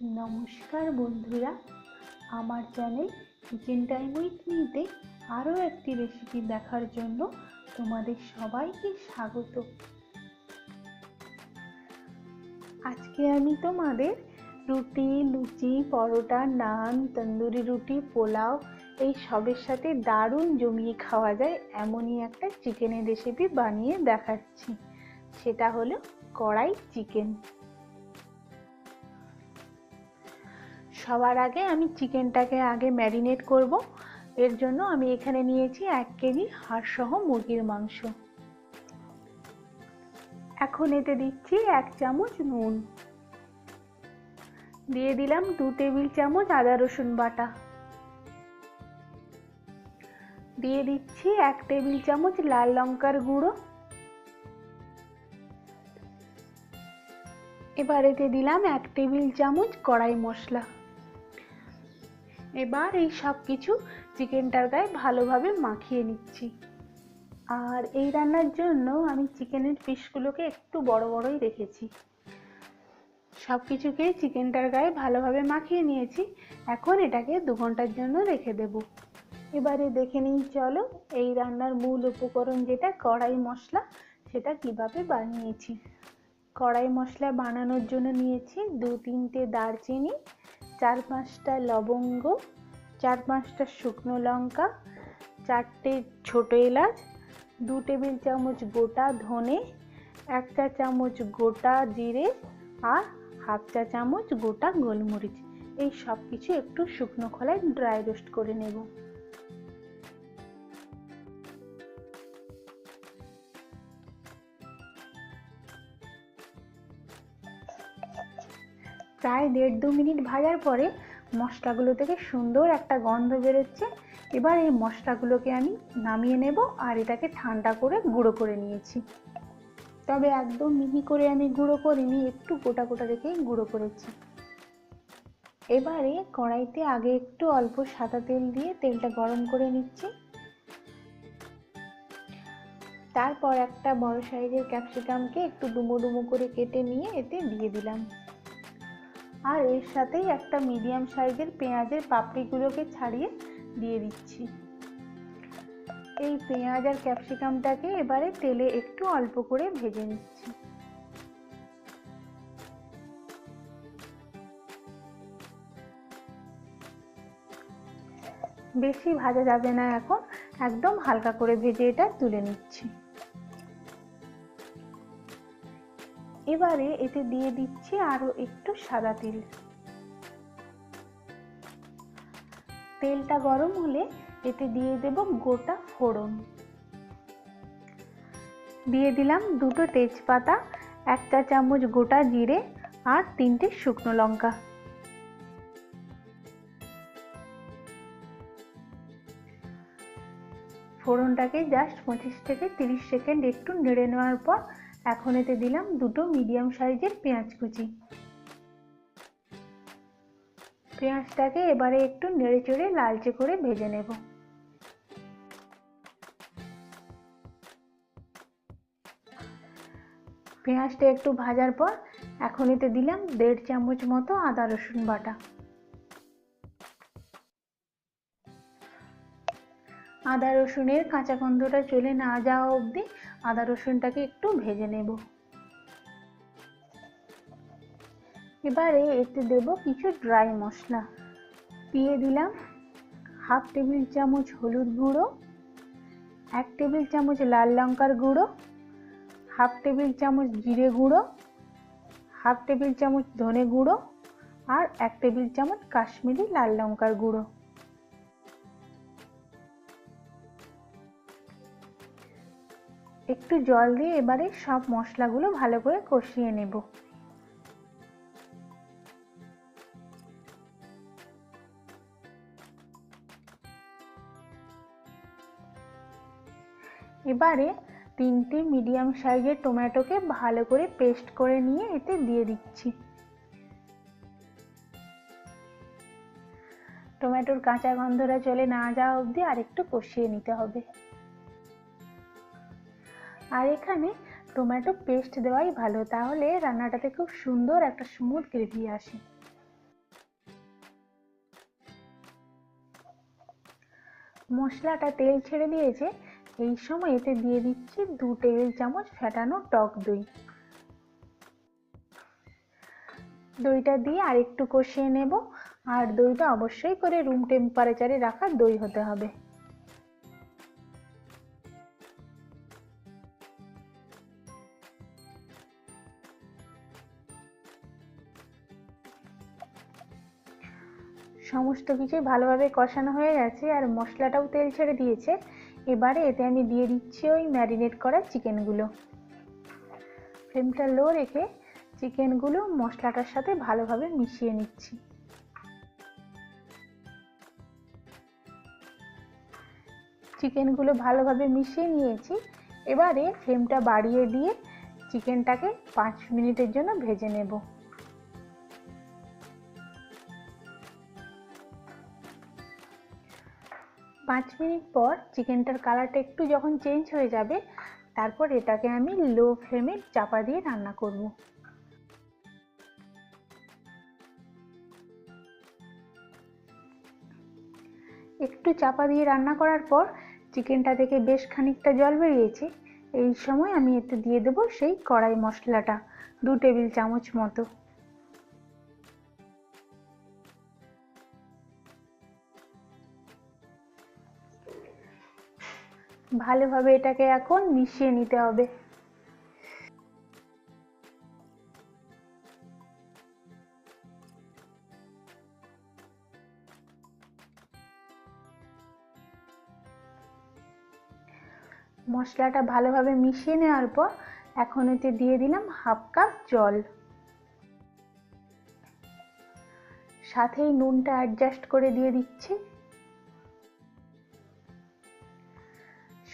নমস্কার বন্ধুরা, আমার চ্যানেল কিচেন টাইম উইথ মিতে আরও একটি রেসিপি দেখার জন্য তোমাদের সবাইকে স্বাগত। আজকে আমি তোমাদের রুটি, লুচি, পরোটা, নান, তন্দুরি রুটি, পোলাও এই সবের সাথে দারুণ জমিয়ে খাওয়া যায় এমনই একটা চিকেনের রেসিপি বানিয়ে দেখাচ্ছি। সেটা হলো কড়াই চিকেন সবার আগে আমি চিকেনটাকে আগে ম্যারিনেট করব। এর জন্য আমি এখানে নিয়েছি এক কেজি হাড়সহ মুরগির মাংস। এখন এতে দিচ্ছি এক চামচ নুন। দিয়ে দিলাম দু টেবিল চামচ আদা রসুন বাটা। দিয়ে দিচ্ছি এক টেবিল চামচ লাল লঙ্কার গুঁড়ো। এবার এতে দিলাম এক টেবিল চামচ কড়াই মশলা। এবার এই সব কিছু চিকেনটার গায়ে ভালোভাবে মাখিয়ে নিচ্ছি। আর এই রান্নার জন্য আমি চিকেনের পিসগুলোকে একটু বড় বড়ই রেখেছি। সব কিছুকে চিকেনটার গায়ে ভালোভাবে মাখিয়ে নিয়েছি। এখন এটাকে দু ঘণ্টার জন্য রেখে দেব। এবারে দেখে নিই, চলো এই রান্নার মূল উপকরণ যেটা কড়াই মশলা, সেটা কীভাবে বানিয়েছি। কড়াই মশলা বানানোর জন্য নিয়েছি দু তিনটে দারচিনি চার পাঁচটা লবঙ্গ, চার পাঁচটা শুকনো লঙ্কা, চারটে ছোটো এলাচ, দু টেবিল চামচ গোটা ধনে, এক চা চামচ গোটা জিরে আর হাফ চা চামচ গোটা গোলমরিচ। এই সব কিছু একটু শুকনো খোলায় ড্রাই রোস্ট করে নেব। প্রায় দেড় দু মিনিট ভাজার পরে মশলাগুলো থেকে সুন্দর একটা গন্ধ বেরোচ্ছে। এবার এই মশলাগুলোকে আমি নামিয়ে নেব আর এটাকে ঠান্ডা করে গুঁড়ো করে নিয়েছি। তবে একদম মিহি করে আমি গুঁড়ো করিনি, একটু গোটা গোটা রেখেই গুঁড়ো করেছি। এবারে কড়াইতে আগে একটু অল্প সাদা তেল দিয়ে তেলটা গরম করে নিচ্ছি। তারপর একটা বড় সাইজের ক্যাপসিকামকে একটু ডুমো ডুমো করে কেটে নিয়ে এতে দিয়ে দিলাম। আর এর সাথেই একটা মিডিয়াম সাইজের পেঁয়াজের পাপড়িগুলোকে ছাড়িয়ে দিয়ে দিচ্ছি। এই পেঁয়াজ আর ক্যাপসিকামটাকে এবারে তেলে একটু অল্প করে ভেজে নিচ্ছি। বেশি ভাজা যাবে না এখন, একদম হালকা করে ভেজে এটা তুলে নিচ্ছি। এবারে এতে দিয়ে দিচ্ছি আরও একটু সাদা তেল। তেলটা গরম হলে এতে দিয়ে দেব গোটা ফোড়ন। দিয়ে দিলাম দুটো তেজপাতা এক চা চামচ গোটা জিরে আর তিনটে শুকনো লঙ্কা। ফোড়নটাকে জাস্ট পঁচিশ থেকে তিরিশ সেকেন্ড একটু নেড়ে নেওয়ার পর এখন এতে দিলাম দুটো মিডিয়াম সাইজের পেঁয়াজ কুচি। পেঁয়াজটাকে এবারে একটু নেড়ে চেড়ে লালচে করে ভেজে নেব। পেঁয়াজটা একটু ভাজার পর এখন এতে দিলাম দেড় চামচ মতো আদা রসুন বাটা। আদা রসুনের কাঁচা গন্ধটা চলে না যাওয়া অবধি আদা রসুনটাকে একটু ভেজে নেব। এবারে এতে দেব কিছু ড্রাই মশলা। দিয়ে দিলাম হাফ টেবিল চামচ হলুদ গুঁড়ো, এক টেবিল চামচ লাল লঙ্কার গুঁড়ো হাফ টেবিল চামচ জিরে গুঁড়ো হাফ টেবিল চামচ ধনে গুঁড়ো আর এক টেবিল চামচ কাশ্মীরি লাল লঙ্কার গুঁড়ো। একটু জল দিয়ে এবারে সব মশলাগুলো ভালো করে কষিয়ে নেব। এবারে তিনটে মিডিয়াম সাইজের টমেটোকে ভালো করে পেস্ট করে নিয়ে এতে দিয়ে দিচ্ছি। টমেটোর কাঁচা গন্ধটা চলে না যাওয়া অবধি আর একটু কষিয়ে নিতে হবে। আর এখানে টমেটো পেস্ট দেওয়াই ভালো। তাহলে রান্নাটাতে খুব সুন্দর একটা স্মুথ গ্রেভি আসে। মশলাটা তেল ছেড়ে দিয়েছে। এই সময় এতে দিয়ে দিচ্ছি দু টেবিল চামচ ফেটানো টক দই। দইটা দিয়ে আর একটু কষিয়ে নেব। আর দইটা অবশ্যই করে রুম টেম্পারেচারে রাখা দই হতে হবে। সমস্ত কিছুই ভালোভাবে কষানো হয়ে গেছে আর মশলাটাও তেল ছেড়ে দিয়েছে। এবারে এতে আমি দিয়ে দিচ্ছি ওই ম্যারিনেট করা চিকেনগুলো। ফ্লেমটা লো রেখে চিকেনগুলো মশলাটার সাথে ভালোভাবে মিশিয়ে নিচ্ছি। চিকেনগুলো ভালোভাবে মিশিয়ে নিয়েছি। এবারে ফ্লেমটা বাড়িয়ে দিয়ে চিকেনটাকে পাঁচ মিনিটের জন্য ভেজে নেব। পাঁচ মিনিট পর চিকেনটার কালারটা একটু যখন চেঞ্জ হয়ে যাবে, তারপর এটাকে আমি লো ফ্লেমে চাপা দিয়ে রান্না করব। একটু চাপা দিয়ে রান্না করার পর চিকেনটা থেকে বেশ খানিকটা জল বেরিয়েছে। এই সময় আমি এতে দিয়ে দেবো সেই কড়াই মশলাটা, দু টেবিল চামচ মতো। ভালোভাবে এটাকে এখন মিশিয়ে নিতে হবে। মশলাটা ভালোভাবে মিশিয়ে নেওয়ার পর এখন এতে দিয়ে দিলাম হাফ কাপ জল। সাথেই নুনটা অ্যাডজাস্ট করে দিয়ে দিচ্ছি।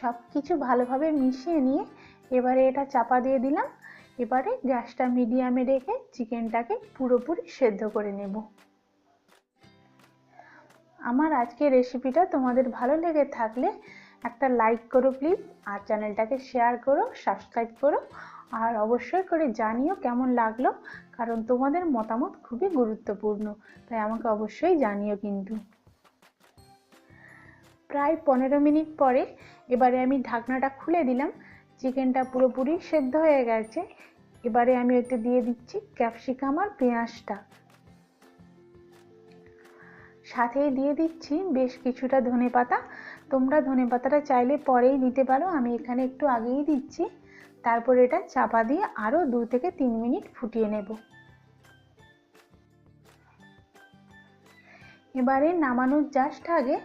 সব কিছু ভালোভাবে মিশিয়ে নিয়ে এবারে এটা চাপা দিয়ে দিলাম। এবারে গ্যাসটা মিডিয়ামে রেখে চিকেনটাকে পুরোপুরি সেদ্ধ করে নেব। আমার আজকের রেসিপিটা তোমাদের ভালো লেগে থাকলে একটা লাইক করো প্লিজ, আর চ্যানেলটাকে শেয়ার করো, সাবস্ক্রাইব করো, আর অবশ্যই করে জানিও কেমন লাগল, কারণ তোমাদের মতামত খুবই গুরুত্বপূর্ণ, তাই আমাকে অবশ্যই জানিও কিন্তু। প্রায় পনেরো মিনিট পরে এবারে আমি ঢাকনাটা খুলে দিলাম। চিকেনটা পুরোপুরি সেদ্ধ হয়ে গেছে। এবারে আমি ওতে দিয়ে দিচ্ছি ক্যাপসিকাম আর পেঁয়াজটা। সাথেই দিয়ে দিচ্ছি বেশ কিছুটা ধনে পাতা। তোমরা ধনে পাতাটা চাইলে পরেই দিতে পারো। আমি এখানে একটু আগেই দিচ্ছি। তারপর এটা চাপা দিয়ে আরও দু থেকে তিন মিনিট ফুটিয়ে নেব। এবারে নামানোর জাস্ট আগে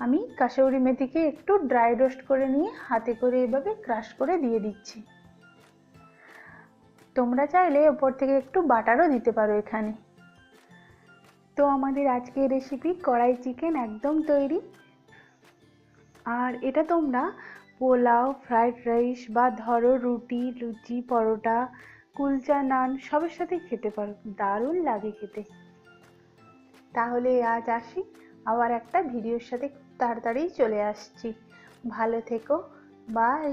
আমি কাশৌরি মেথিকে একটু ড্রাই রোস্ট করে নিয়ে হাতে করে এভাবে ক্রাশ করে দিয়ে দিচ্ছি। তোমরা চাইলে ওপর থেকে একটু বাটারও দিতে পারো এখানে। তো আমাদের আজকের রেসিপি কড়াই চিকেন একদম তৈরি। আর এটা তোমরা পোলাও ফ্রাইড রাইস বা ধরো রুটি, লুচি, পরোটা, কুলচা, নান সবের সাথেই খেতে পারো। দারুণ লাগে খেতে। তাহলে আজ আসি। আবার একটা ভিডিওর সাথে তাড়াতাড়ি চলে আসছি। ভালো থেকো। বাই।